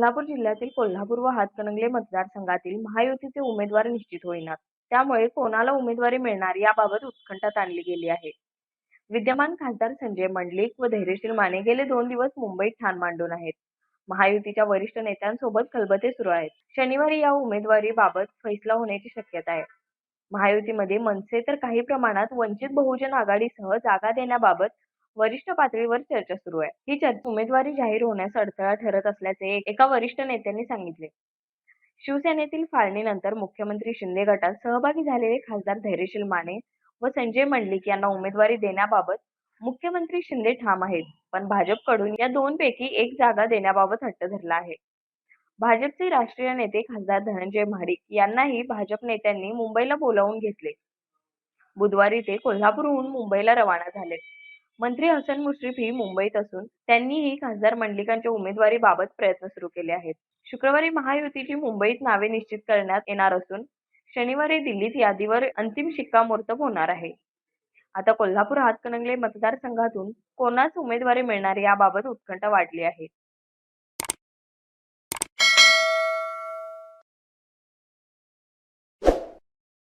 कोल्हापूर जिल्ह्यातील कोल्हापूर व हातकणंगले मतदारसंघातील महायुतीचे उमेदवार निश्चित होईनात त्यामुळे कोणाला उमेदवारी मिळणार याबाबत उत्कंठा ताणली गेली आहे. विद्यमान खासदार संजय मंडलिक व धैर्यशील माने गेले दोन दिवस मुंबईत ठाण मांडून आहेत. महायुतीच्या वरिष्ठ नेत्यांसोबत खलबते सुरू आहेत. शनिवारी या उमेदवारी बाबत फैसला होण्याची शक्यता आहे. महायुतीमध्ये मनसे तर काही प्रमाणात वंचित बहुजन आघाडीसह जागा देण्याबाबत वरिष्ठ पातळीवर चर्चा सुरू आहे. ही चर्चा उमेदवारी जाहीर होण्यास अडथळा ठरत असल्याचे एका वरिष्ठ नेत्यांनी सांगितले. शिवसेनेतील फाळणीनंतर मुख्यमंत्री शिंदे गटात सहभागी झालेले खासदार धैर्यशील माने व संजय मंडलिक यांना उमेदवारी देण्याबाबत मुख्यमंत्री शिंदे ठाम आहेत. पण भाजपकडून या दोन पैकी एक जागा देण्याबाबत हट्ट धरला आहे. भाजपचे राष्ट्रीय नेते खासदार धनंजय महाडिक यांनाही भाजप नेत्यांनी मुंबईला बोलावून घेतले. बुधवारी ते कोल्हापूरहून मुंबईला रवाना झाले. मंत्री हसन मुश्रीफ ही मुंबईत असून त्यांनीही खासदार मंडलिकांच्या उमेदवारीबाबत प्रयत्न सुरू केले आहेत. शुक्रवारी महायुतीची मुंबईत नावे निश्चित करण्यात येणार असून शनिवारी दिल्लीत यादीवर अंतिम शिक्कामोर्तब होणार आहे. आता कोल्हापूर हातकणंगले मतदारसंघातून कोणास उमेदवारी मिळणार याबाबत उत्कंठा वाढली आहे.